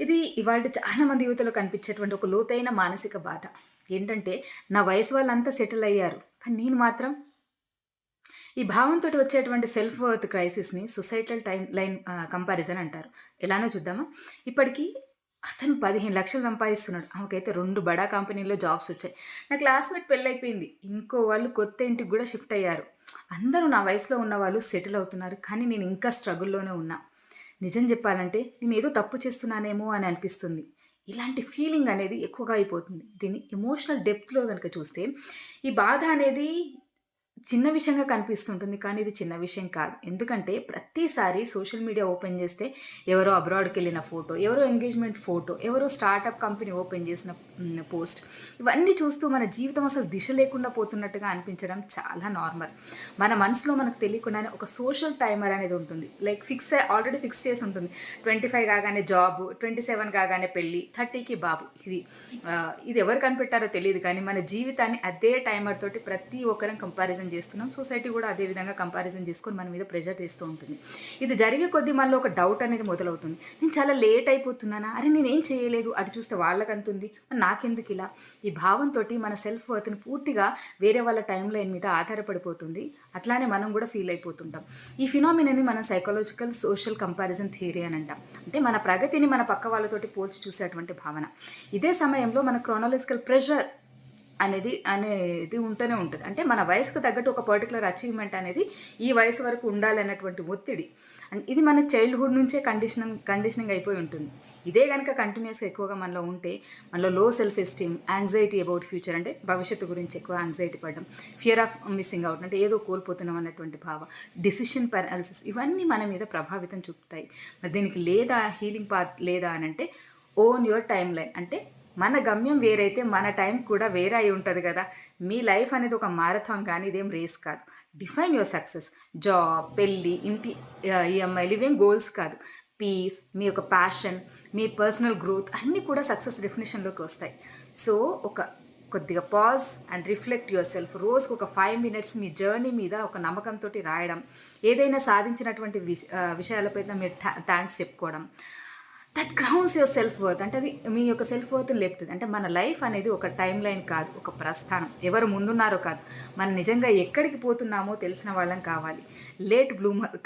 ఇది ఇవాళ చాలా మంది యువతలో కనిపించేటువంటి ఒక లోతైన మానసిక బాధ. ఏంటంటే నా వయసు వాళ్ళంతా సెటిల్ అయ్యారు కానీ నేను మాత్రం ఈ భావంతో వచ్చేటువంటి సెల్ఫ్ వర్త్ క్రైసిస్ని సొసైటల్ టైం లైన్ కంపారిజన్ అంటారు. ఎలానో చూద్దామా? ఇప్పటికీ అతను పదిహేను లక్షలు సంపాదిస్తున్నాడు. ఆమెకైతే రెండు బడా కంపెనీల్లో జాబ్స్ వచ్చాయి. నా క్లాస్మేట్ పెళ్ళైపోయింది. ఇంకో వాళ్ళు కొత్త ఇంటికి కూడా షిఫ్ట్ అయ్యారు. అందరూ నా వయసులో ఉన్న వాళ్ళు సెటిల్ అవుతున్నారు కానీ నేను ఇంకా స్ట్రగుల్లోనే ఉన్నా. నిజం చెప్పాలంటే నేను ఏదో తప్పు చేస్తున్నానేమో అని అనిపిస్తుంది. ఇలాంటి ఫీలింగ్ అనేది ఎక్కువగా అయిపోతుంది. దీన్ని ఎమోషనల్ డెప్త్లో కనుక చూస్తే ఈ బాధ అనేది చిన్న విషయంగా కనిపిస్తుంటుంది కానీ ఇది చిన్న విషయం కాదు. ఎందుకంటే ప్రతిసారి సోషల్ మీడియా ఓపెన్ చేస్తే ఎవరో అబ్రాడ్కి వెళ్ళిన ఫోటో ఎవరో ఎంగేజ్మెంట్ ఫోటో ఎవరో స్టార్టప్ కంపెనీ ఓపెన్ చేసిన పోస్ట్ ఇవన్నీ చూస్తూ మన జీవితం అసలు దిశ లేకుండా పోతున్నట్టుగా అనిపించడం చాలా నార్మల్. మన మనసులో మనకు తెలియకుండానే ఒక సోషల్ టైమర్ అనేది ఉంటుంది. లైక్ ఫిక్స్ ఆల్రెడీ ఫిక్స్ చేసి ఉంటుంది. ట్వంటీ ఫైవ్ కాగానే జాబ్ ట్వంటీ సెవెన్ కాగానే పెళ్ళి థర్టీకి బాబు. ఇది ఇది ఎవరు కనిపెట్టారో తెలియదు కానీ మన జీవితాన్ని అదే టైమర్ తోటి ప్రతి ఒక్కరం కంపారిజన్ చేస్తున్నాం. సొసైటీ కూడా అదే విధంగా కంపారిజన్ చేసుకొని మన మీద ప్రెషర్ చేస్తూ ఉంటుంది. ఇది జరిగే కొద్దీ మనలో ఒక డౌట్ అనేది మొదలవుతుంది. నేను చాలా లేట్ అయిపోతున్నానా? అరే నేనేం చేయలేదు? అటు చూస్తే వాళ్ళకి అంతుంది నాకెందుకు ఇలా? ఈ భావంతో మన సెల్ఫ్ వర్త్ని పూర్తిగా వేరే వాళ్ళ టైం లైన్ మీద ఆధారపడిపోతుంది. అట్లానే మనం కూడా ఫీల్ అయిపోతుంటాం. ఈ ఫినామినని మనం సైకలాజికల్ సోషల్ కంపారిజన్ థియరీ అని అంటాం. అంటే మన ప్రగతిని మన పక్క వాళ్ళతోటి పోల్చి చూసేటువంటి భావన. ఇదే సమయంలో మన క్రోనాలజికల్ ప్రెషర్ అనేది అనేది ఉంటూనే ఉంటుంది. అంటే మన వయసుకు తగ్గట్టు ఒక పర్టికులర్ అచీవ్మెంట్ అనేది ఈ వయసు వరకు ఉండాలన్నటువంటి ఒత్తిడి. అండ్ ఇది మన చైల్డ్హుడ్ నుంచే కండిషన్ కండిషనింగ్ అయిపోయి ఉంటుంది. ఇదే కనుక కంటిన్యూస్గా ఎక్కువగా మనలో ఉంటే మనలో లో self esteem anxiety about future అంటే భవిష్యత్తు గురించి ఎక్కువ యాంగ్జైటీ పడడం ఫియర్ ఆఫ్ మిస్సింగ్ అవుట్ అంటే ఏదో కోల్పోతున్నాం అన్నటువంటి భావ డిసిషన్ పారాలిసిస్ ఇవన్నీ మన మీద ప్రభావితం చూపుతాయి. మరి దీనికి లేదా హీలింగ్ పాత్ లేదా అని అంటే ఓన్ యువర్ టైం లైన్ అంటే మన గమ్యం వేరైతే మన టైం కూడా వేరే అయి ఉంటుంది కదా. మీ లైఫ్ అనేది ఒక మారథాన్ కానీ ఇదేం రేస్ కాదు. డిఫైన్ యువర్ సక్సెస్ జాబ్ పెళ్ళి ఇంటి ఈఎంఐలు ఇవేం గోల్స్ కాదు. పీస్ మీ యొక్క ప్యాషన్ మీ పర్సనల్ గ్రోత్ అన్నీ కూడా సక్సెస్ డెఫినేషన్లోకి వస్తాయి. సో ఒక కొద్దిగా pause and reflect yourself రోజుకు ఒక ఫైవ్ మినిట్స్ మీ జర్నీ మీద ఒక నమ్మకంతో రాయడం. ఏదైనా సాధించినటువంటి విష విషయాలపై మీరు థ్యాంక్స్ చెప్పుకోవడం. That grounds your self worth అంటే అది మీ యొక్క సెల్ఫ్ వర్త్ని లేపుతుంది. అంటే మన లైఫ్ అనేది ఒక టైం లైన్ కాదు ఒక ప్రస్థానం. ఎవరు ముందున్నారో కాదు. మనం నిజంగా ఎక్కడికి పోతున్నామో తెలిసిన వాళ్ళం కావాలి. లేట్ బ్లూమర్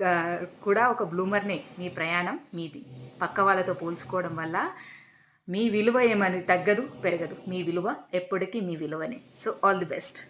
కూడా ఒక బ్లూమర్నే మీ ప్రయాణం మీది. పక్క వాళ్ళతో పోల్చుకోవడం వల్ల మీ విలువ ఏమని తగ్గదు పెరగదు. మీ విలువ ఎప్పటికీ మీ విలువనే. So all the best